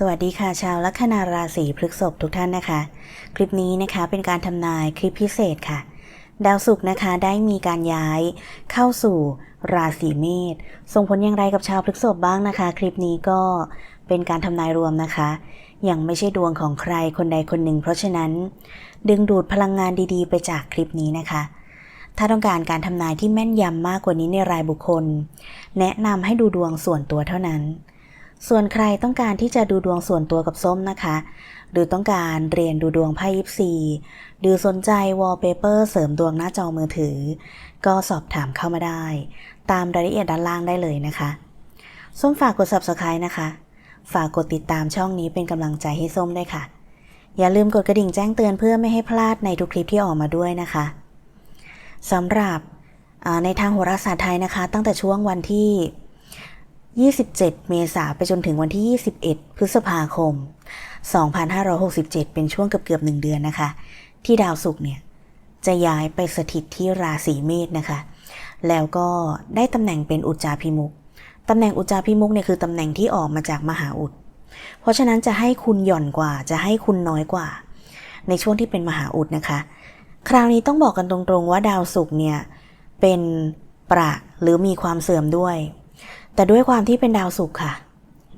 สวัสดีค่ะชาวลัคนาราศีพฤษภทุกท่านนะคะ คลิปนี้นะคะเป็นการทำนายคลิปพิเศษค่ะ ดาวศุกร์นะคะได้มีการย้ายเข้าสู่ราศีเมษส่งผลอย่างไรกับชาวพฤษภบ้างนะคะ คลิปนี้ก็เป็นการทำนายรวมนะคะยังไม่ใช่ดวงของใครคนใดคนหนึ่ง เพราะฉะนั้น ดึงดูดพลังงานดีๆ ไปจากคลิปนี้นะคะ ถ้าต้องการการทำนายที่แม่นยำมากกว่านี้ในรายบุคคล แนะนำให้ดูดวงส่วนตัวเท่านั้น ส่วนใครต้องการที่จะดูดวงส่วนตัวกับส้มนะคะ หรือต้องการเรียนดูดวงไพ่ยิปซีหรือสนใจวอลเปเปอร์เสริมดวงหน้าจอมือถือ ก็สอบถามเข้ามาได้ ตามรายละเอียดด้านล่างได้เลยนะคะ ส้มฝากกด subscribe นะคะ ฝากกดติดตามช่องนี้เป็นกำลังใจให้ส้มด้วยค่ะ อย่าลืมกดกระดิ่งแจ้งเตือนเพื่อไม่ให้พลาดในทุกคลิปที่ออกมาด้วยนะคะสำหรับในทางโหราศาสตร์ไทยนะคะ ตั้งแต่ช่วงวันที่ 27 เมษาไปจนถึงวันที่ 21 พฤษภาคม 2567 เป็นช่วงเกือบเกือบหนึ่งเดือนนะคะ ที่ดาวศุกร์เนี่ย จะย้ายไปสถิตที่ราศีเมษนะคะ แล้วก็ได้ตำแหน่งเป็นอุจจาพิมุกตำแหน่งอุจจาพิมุกเนี่ยคือตำแหน่งที่ออกมาจากมหาอุด เพราะฉะนั้นจะให้คุณหย่อนกว่า จะให้คุณน้อยกว่า ในช่วงที่เป็นมหาอุดนะคะ คราวนี้ต้องบอกกันตรงๆว่าดาวศุกร์เนี่ยเป็นประหรือมีความเสื่อมด้วย แต่ด้วยความที่เป็นดาวศุกร์ค่ะ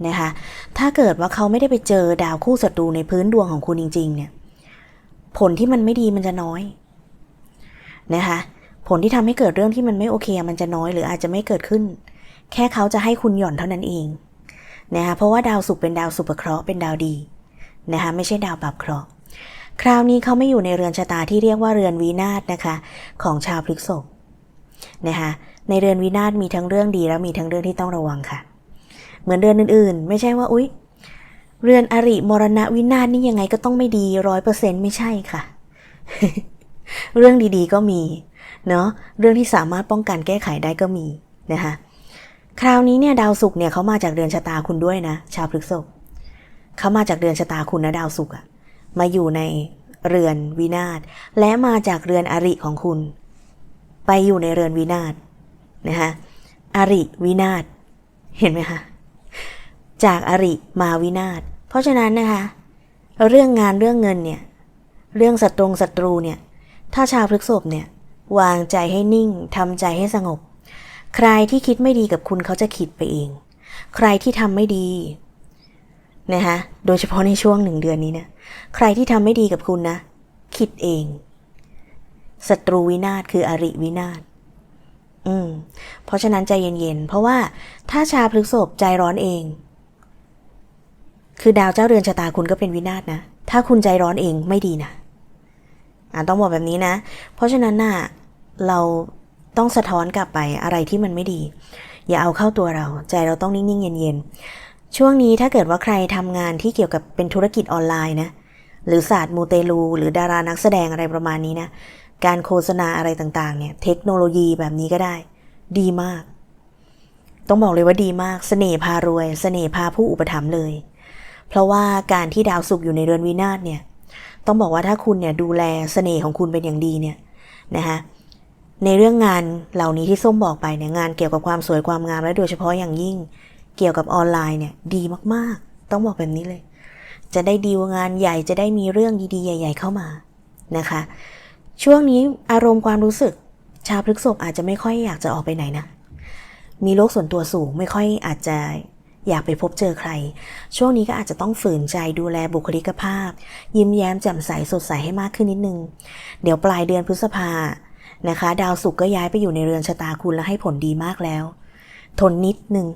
นะคะ ถ้าเกิดว่าเขาไม่ได้ไปเจอดาวคู่ศัตรูในพื้นดวงของคุณจริง ๆ เนี่ย ผลที่มันไม่ดีมันจะน้อยนะคะ ผลที่ทำให้เกิดเรื่องที่มันไม่โอเค มันจะน้อยหรืออาจจะไม่เกิดขึ้น แค่เขาจะให้คุณหย่อนเท่านั้นเองนะคะ เพราะว่าดาวศุกร์เป็นดาวสุภเคราะห์เป็นดาวดีนะคะไม่ใช่ดาวปรับเคราะห์ คราวนี้เขาไม่อยู่ในเรือนชะตาที่เรียกว่าเรือนวีนาศนะคะ ของชาวพฤษภ นะคะในเรือนวินาศมีทั้งเรื่องดีและมีทั้งเรื่องที่ต้องระวังค่ะ เหมือนเรือนอื่นๆ ไม่ใช่ว่าอุ๊ยเรือนอริมรณะวินาศนี่ยังไงก็ต้องไม่ดีร้อยเปอร์เซ็นต์ไม่ใช่ค่ะ เรื่องดีๆก็มีเนาะเรื่องที่สามารถป้องกันแก้ไขได้ก็มีนะคะคราวนี้เนี่ยดาวศุกร์เนี่ยเขามาจากเรือนชะตาคุณด้วยนะ ชาวพฤกษภเขามาจากเรือนชะตาคุณนะดาวศุกร์อะมาอยู่ในเรือนวินาศและมาจากเรือนอริของคุณ ไปอยู่ในเรือนวินาศนะคะอริวินาศเห็นไหมคะจากอริมาวินาศเพราะฉะนั้นนะคะเรื่องงานเรื่องเงินเนี่ยเรื่องศัตรงศัตรูเนี่ยถ้าชาวพฤกษภเนี่ยวางใจให้นิ่งทำใจให้สงบ ใครที่คิดไม่ดีกับคุณเขาจะคิดไปเอง ใครที่ทำไม่ดีนะคะโดยเฉพาะในช่วงหนึ่งเดือนนี้นะใครที่ทำไม่ดีกับคุณนะคิดเอง ศัตรูวินาศคืออริวินาศอืม เพราะฉะนั้นใจเย็นๆ เพราะว่าถ้าชาพฤกษภใจร้อนเอง คือดาวเจ้าเรือนชะตาคุณก็เป็นวินาศนะ ถ้าคุณใจร้อนเองไม่ดีนะอ่าต้องบอกแบบนี้นะ เพราะฉะนั้นน่ะเราต้องสะท้อนกลับไปอะไรที่มันไม่ดี อย่าเอาเข้าตัวเรา ใจเราต้องนิ่งๆ เย็นๆ ช่วงนี้ถ้าเกิดว่าใครทำงานที่เกี่ยวกับเป็นธุรกิจออนไลน์นะ หรือศาสตร์มูเตลู หรือดารานักแสดงอะไรประมาณนี้นะ การโฆษณาอะไรต่างๆ เนี่ย เทคโนโลยีแบบนี้ก็ได้ ดีมาก ต้องบอกเลยว่าดีมากเสน่ห์พารวยเสน่ห์พาผู้อุปถัมภ์เลย เพราะว่าการที่ดาวศุกร์อยู่ในเรือนวินาศเนี่ย ต้องบอกว่าถ้าคุณเนี่ยดูแลเสน่ห์ของคุณเป็นอย่างดีเนี่ยนะคะในเรื่องงานเหล่านี้ที่ส้มบอกไปเนี่ยงานเกี่ยวกับความสวยความงามและโดยเฉพาะอย่างยิ่ง เกี่ยวกับออนไลน์เนี่ยดีมากๆ ต้องบอกแบบนี้เลย จะได้ดีลงานใหญ่จะได้มีเรื่องดีๆ ใหญ่ ๆ เข้ามานะคะ ช่วงนี้อารมณ์ความรู้สึก ชาวพฤกษภอาจจะไม่ค่อยอยากจะออกไปไหนนะ มีโลกส่วนตัวสูงไม่ค่อยอาจจะอยากไปพบเจอใคร ช่วงนี้ก็อาจจะต้องฝืนใจดูแลบุคลิกภาพ ยิ้มแย้มแจ่มใสสดใสให้มากขึ้นนิดนึง เดี๋ยวปลายเดือนพฤษภานะคะ ดาวศุกร์ก็ย้ายไปอยู่ในเรือนชะตาคุณและให้ผลดีมากแล้ว ทนนิดนึง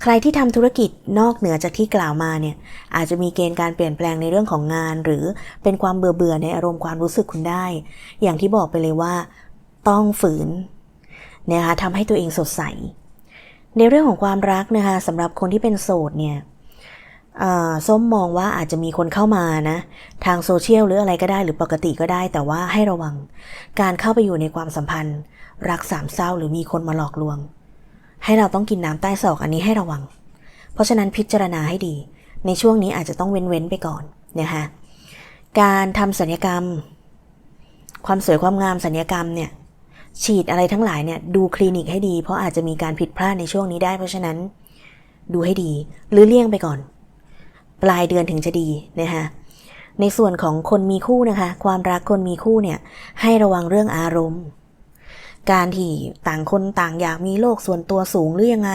ใครที่ทำธุรกิจนอกเหนือจากที่กล่าวมาเนี่ยอาจจะมีเกณฑ์การเปลี่ยนแปลงในเรื่องของงาน หรือเป็นความเบื่อเบื่อในอารมณ์ความรู้สึกคุณได้ อย่างที่บอกไปเลยว่า ต้องฝืนนะคะทำให้ตัวเองสดใส ในเรื่องของความรักนะคะสำหรับคนที่เป็นโสดเนี่ยส้มมองว่าอาจจะมีคนเข้ามานะ ทางโซเชียลหรืออะไรก็ได้หรือปกติก็ได้ แต่ว่าให้ระวัง การเข้าไปอยู่ในความสัมพันธ์ รักสามเศร้าหรือมีคนมาหลอกลวง ให้เราต้องกินน้ำใต้ศอกอันนี้ให้ระวัง เพราะฉะนั้นพิจารณาให้ดี ในช่วงนี้อาจจะต้องเว้นๆไปก่อนนะคะการทำสัญญกรรม ความสวยความงามสัญญกรรมเนี่ยฉีดอะไรทั้งหลายเนี่ยดูคลินิกให้ดี เพราะอาจจะมีการผิดพลาดในช่วงนี้ได้ เพราะฉะนั้นดูให้ดีหรือเลี่ยงไปก่อน ปลายเดือนถึงจะดีนะคะในส่วนของคนมีคู่นะคะ ความรักคนมีคู่เนี่ยให้ระวังเรื่องอารมณ์ การที่ต่างคนต่างอยากมีโลกส่วนตัวสูงหรือยังไง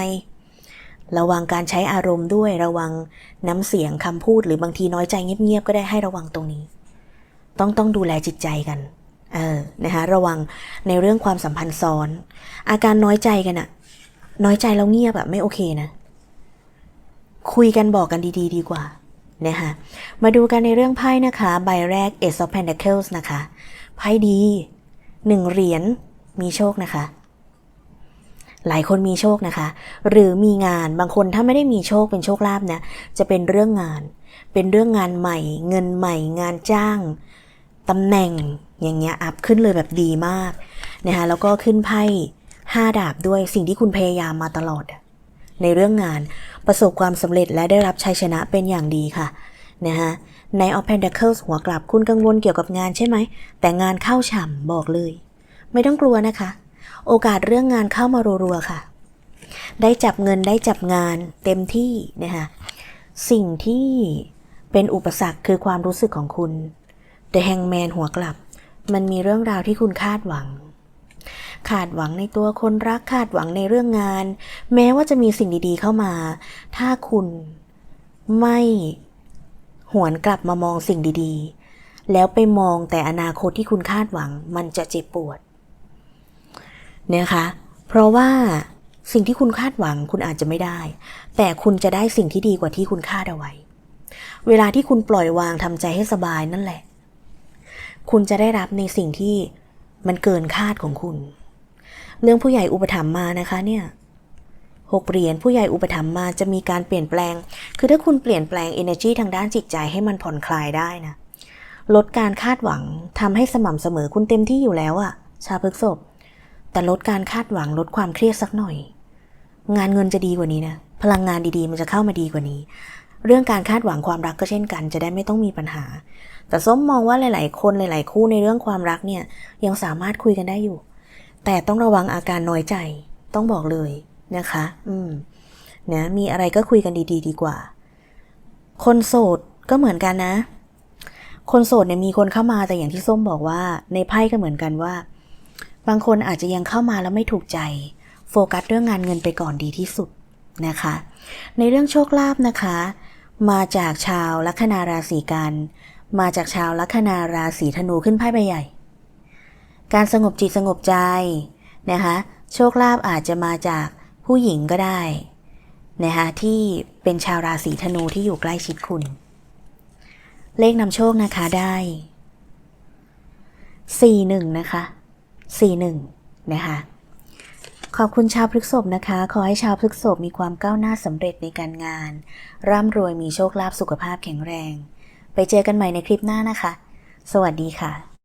ระวังการใช้อารมณ์ด้วยระวังน้ำเสียงคำพูดหรือบางทีน้อยใจเงียบๆก็ได้ให้ระวังตรงนี้ ต้องต้องดูแลจิตใจกันเออนะคะระวังในเรื่องความสัมพันธ์ซ้อน อาการน้อยใจกันอะน้อยใจแล้วเงียบอะไม่โอเคนะ คุยกันบอกกันดี ๆ ดีกว่านะคะมาดูกันในเรื่องไพ่นะคะ ใบแรก Ace of Pentacles นะคะ ไพ่ดีหนึ่งเหรียญ มีโชคนะคะ หลายคนมีโชคนะคะ หรือมีงานบางคนถ้าไม่ได้มีโชคเป็นโชคลาภนะจะเป็นเรื่องงาน เป็นเรื่องงานใหม่ เงินใหม่ งานจ้างตำแหน่งอย่างเงี้ยอัพขึ้นเลยแบบดีมากนะคะแล้วก็ขึ้นไพ่ห้าดาบด้วยสิ่งที่คุณพยายามมาตลอด ในเรื่องงานประสบความสำเร็จและได้รับชัยชนะเป็นอย่างดีค่ะนะคะใน of Pentacles หัวกลับคุณกังวลเกี่ยวกับงานใช่ไหม แต่งานเข้าฉ่ำบอกเลย ไม่ต้องกลัวนะคะ โอกาสเรื่องงานเข้ามารัวๆค่ะ ได้จับเงินได้จับงานเต็มที่นะคะสิ่งที่เป็นอุปสรรคคือความรู้สึกของคุณ The Hangman หัวกลับ มันมีเรื่องราวที่คุณคาดหวัง คาดหวังในตัวคนรักคาดหวังในเรื่องงาน แม้ว่าจะมีสิ่งดีๆเข้ามา ถ้าคุณไม่หวนกลับมามองสิ่งดีๆ แล้วไปมองแต่อนาคตที่คุณคาดหวังมันจะเจ็บปวด นะคะ เพราะว่าสิ่งที่คุณคาดหวังคุณอาจจะไม่ได้ แต่คุณจะได้สิ่งที่ดีกว่าที่คุณคาดเอาไว้ เวลาที่คุณปล่อยวางทำใจให้สบายนั่นแหละ คุณจะได้รับในสิ่งที่มันเกินคาดของคุณ เรื่องผู้ใหญ่อุปถัมภ์มานะคะเนี่ยหกเหรียญผู้ใหญ่อุปถัมภ์มาจะมีการเปลี่ยนแปลง คือถ้าคุณเปลี่ยนแปลง energy ทางด้านจิตใจให้มันผ่อนคลายได้นะ ลดการคาดหวังทำให้สม่ำเสมอคุณเต็มที่อยู่แล้วอะชาพฤกษภ แต่ลดการคาดหวังลดความเครียดสักหน่อย งานเงินจะดีกว่านี้นะ พลังงานดีๆ มันจะเข้ามาดีกว่านี้ เรื่องการคาดหวังความรักก็เช่นกัน จะได้ไม่ต้องมีปัญหา แต่ส้มมองว่าหลาย ๆ คนหลาย ๆ คู่ในเรื่องความรักเนี่ยยังสามารถคุยกันได้อยู่ แต่ต้องระวังอาการน้อยใจ ต้องบอกเลยนะคะ อืมนะมีอะไรก็คุยกันดีๆดีกว่า คนโสดก็เหมือนกันนะ คนโสดเนี่ยมีคนเข้ามาแต่อย่างที่ส้มบอกว่า ในไพ่ก็เหมือนกันว่า บางคนอาจจะยังเข้ามาแล้วไม่ถูกใจ โฟกัสเรื่องงานเงินไปก่อนดีที่สุดนะคะ ในเรื่องโชคลาภนะคะ มาจากชาวลัคนาราศีกัน มาจากชาวลัคนาราศีธนูขึ้นไพ่ใบใหญ่ การสงบจิตสงบใจนะคะโชคลาภอาจจะมาจากผู้หญิงก็ได้นะคะที่เป็นชาวราศีธนูที่อยู่ใกล้ชิดคุณ เลขนำโชคนะคะได้สี่หนึ่งนะคะ 41 นะคะ ขอบคุณชาวพฤกษภนะคะ ขอให้ชาวพฤกษภมีความก้าวหน้าสำเร็จในการงาน ร่ำรวยมีโชคลาภสุขภาพแข็งแรง ไปเจอกันใหม่ในคลิปหน้านะคะ สวัสดีค่ะ